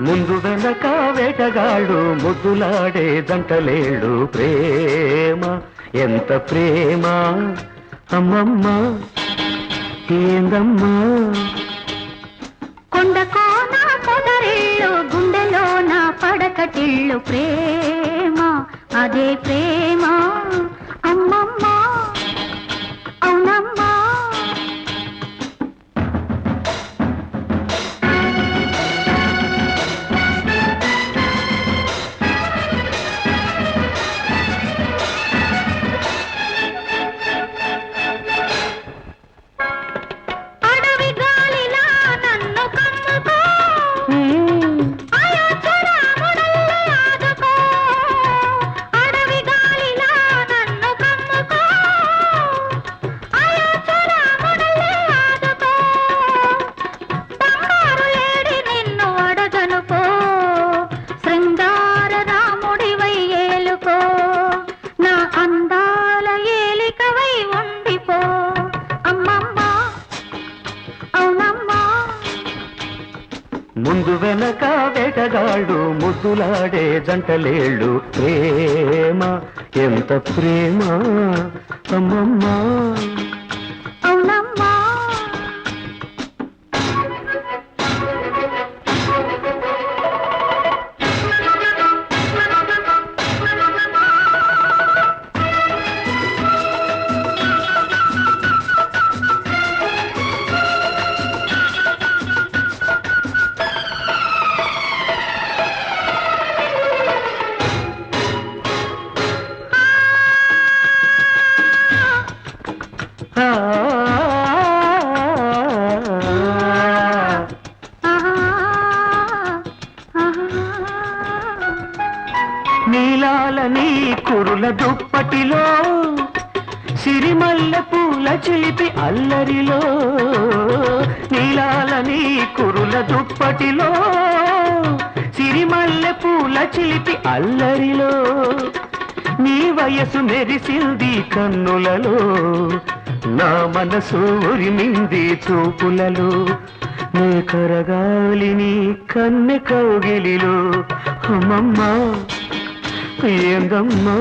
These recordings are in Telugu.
ముందు వెనక వేటగాడు ముద్దులాడే దంటలేడు ప్రేమ ఎంత ప్రేమ? అమ్మమ్మ ఏందమ్మా? కొండ కోన గుండెలో నా పడకటిళ్ళు. ప్రేమ అదే ప్రేమ. ముందు వెనక వేటగాళ్ళు ముద్దులాడే జంటలేళ్ళు. ప్రేమ ఎంత ప్రేమ అమ్మమ్మా. నీలాల నీ కురుల దుప్పటిలో సిరిమల్ల పూల చిలిపి అల్లరిలో నీలాల నీ కురుల దుప్పటిలో సిరిమల్లె పూల చిలిపి అల్లరిలో నీ వయసు మెరిసింది కన్నులలో నా మనసు ఉరిమింది చూపులలో నీ కరగాలి నీ కన్నె కౌగిలిలో అమ్మమ్మ. ఏందమ్మా?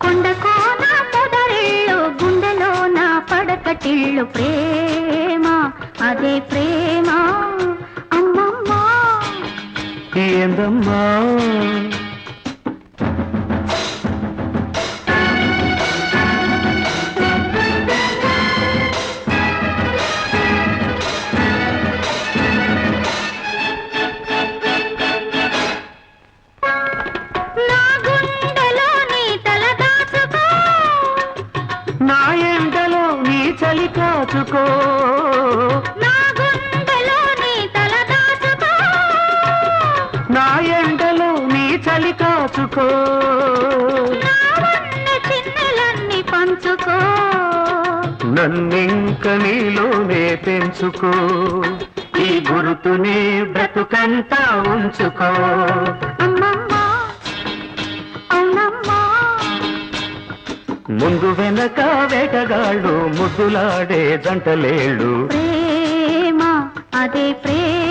కొండ కోన పొదరిల్లు గుండెలోన పడకటిల్లు ప్రేమ అదే ప్రేమ. అమ్మమ్మ. ఏందమ్మా? నీ చలి కాచుకో. నా గుండెలో నీ తల దాచుకో. నా ఎండలో నీ చలి కాచుకో. పంచుకో. నన్నింక నీలోనే పెంచుకో. ఈ గురుతునే బ్రతుకంతా ఉంచుకో. ముందు వెనక వేటగాళ్ళు ముద్దులాడే జంటలేళ్ళు. ప్రేమ అదే ప్రేమ.